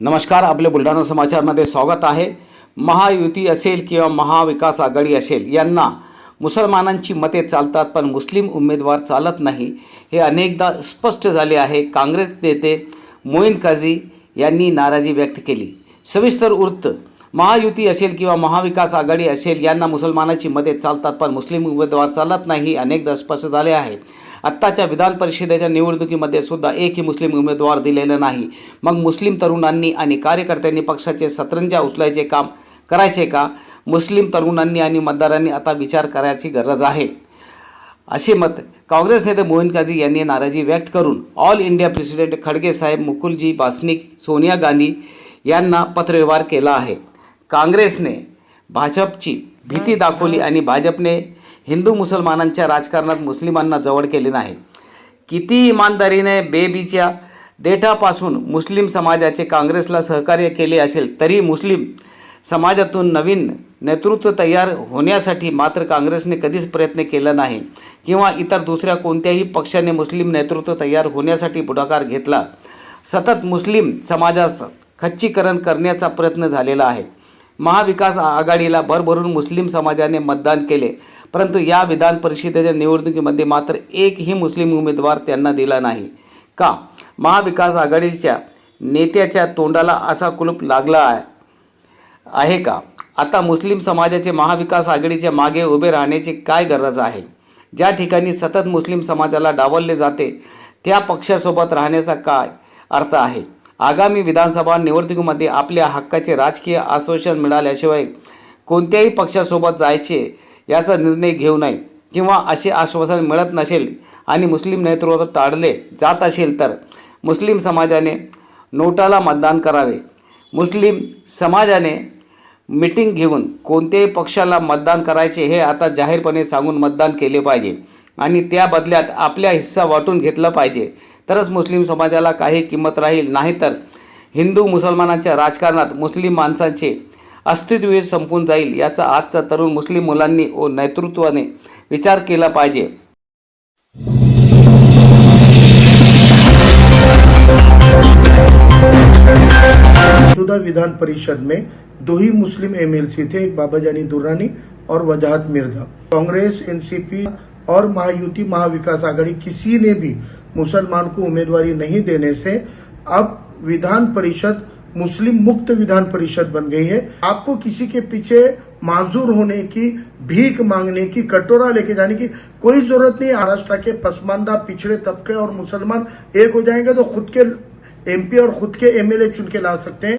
नमस्कार आपले बुलढाणा समाचारमध्ये स्वागत आहे. महायुती असेल किंवा महाविकास आघाडी असेल यांना मुसलमानांची मते चालतात पण मुस्लिम उमेदवार चालत नाही हे अनेकदा स्पष्ट झाले आहे. काँग्रेस नेते मोईन काझी यांनी नाराजी व्यक्त केली. सविस्तर वृत्त महायुती असेल किंवा महाविकास आघाडी असेल यांना मुसलमानाची मदत चालतात पण मुस्लिम उमेदवार चालत नाही हे अनेकदा स्पष्ट झाले आहे. आत्ताच्या विधान परिषदेच्या निवडणुकीमध्ये सुद्धा एकही मुस्लिम उमेदवार दिलेला नाही. मग मुस्लिम तरुणांनी आणि कार्यकर्त्यांनी पक्षाचे सतरंजा उचलायचे काम करायचे का? मुस्लिम तरुणांनी आणि मतदारांनी आता विचार करायची गरज आहे. असे मत काँग्रेस नेते मोहन काझी यांनी नाराजी व्यक्त करून ऑल इंडिया प्रेसिडेंट खडगे साहेब मुकुलजी वासनिक सोनिया गांधी यांना पत्रव्यवहार केला आहे. काँग्रेसने भाजपची भीती दाखवली आणि भाजपने हिंदू मुसलमानांच्या राजकारणात मुस्लिमांना जवळ केले नाही. किती इमानदारीने बेबीच्या डेटापासून मुस्लिम समाजाचे काँग्रेसला सहकार्य केले असेल तरी मुस्लिम समाजातून नवीन नेतृत्व तयार होण्यासाठी मात्र काँग्रेसने कधीच प्रयत्न केला नाही किंवा इतर दुसऱ्या कोणत्याही पक्षाने मुस्लिम नेतृत्व तयार होण्यासाठी पुढाकार घेतला. सतत मुस्लिम समाजास खच्चीकरण करण्याचा प्रयत्न झालेला आहे. महाविकास आघाडीला भरभरून मुस्लिम समाजाने मतदान केले. परंतु या विधान परिषदेच्या निवडणुकीमध्ये मात्र एकही मुस्लिम उमेदवार त्यांना दिला नाही. का? महाविकास आघाडीच्या नेत्याच्या तोंडाला असा कुलूप लागला आहे. आहे का? आता मुस्लिम समाजाचे महाविकास आघाडीच्या मागे उभे राहण्याची काय गरज आहे? ज्या ठिकाणी सतत मुस्लिम समाजाला डावलले जाते त्या पक्षासोबत राहण्याचा काय अर्थ आहे? आगामी विधानसभा निवडणुकीमध्ये आपल्या हक्काचे राजकीय आश्वासन मिळाल्याशिवाय कोणत्याही पक्षासोबत जायचे याचा निर्णय घेऊ नये किंवा असे आश्वासन मिळत नसेल आणि मुस्लिम नेतृत्व टाळले जात असेल तर मुस्लिम समाजाने नोटाला मतदान करावे. मुस्लिम समाजाने मिटिंग घेऊन कोणत्याही पक्षाला मतदान करायचे हे आता जाहीरपणे सांगून मतदान केले पाहिजे आणि त्या बदल्यात आपल्या हिस्सा वाटून घेतला पाहिजे. तरच मुस्लिम समाजाला काही किंमत राहील. नाहीतर हिंदू मुसलमानांच्या राजकारणात मुस्लिम माणसांचे अस्तित्व संपून जाईल याचा आजचा तरुण मुस्लिम मुलांनी व नेतृत्वाने विचार केला पाहिजे. विधान परिषद में दो ही मुस्लिम एमएलसी थे एक बाबा जानी दुरानी और वजाहत मिर्जा। कांग्रेस एनसीपी और महायुति महाविकास आघाड़ी किसी ने भी मुसलमान को उम्मीदवारी नहीं देने से अब विधान परिषद, मुस्लिम मुक्त विधान परिषद बन गई है। आपको किसी के पीछे माजूर होने की, भीख मांगने की, कटोरा लेके जाने की कोई ज़रूरत नहीं। महाराष्ट्र के पसमानदा पिछड़े तबके और मुसलमान एक हो जाएँगे तो खुद के एमपी और खुद के एमएलए चुन के ला सकते हैं।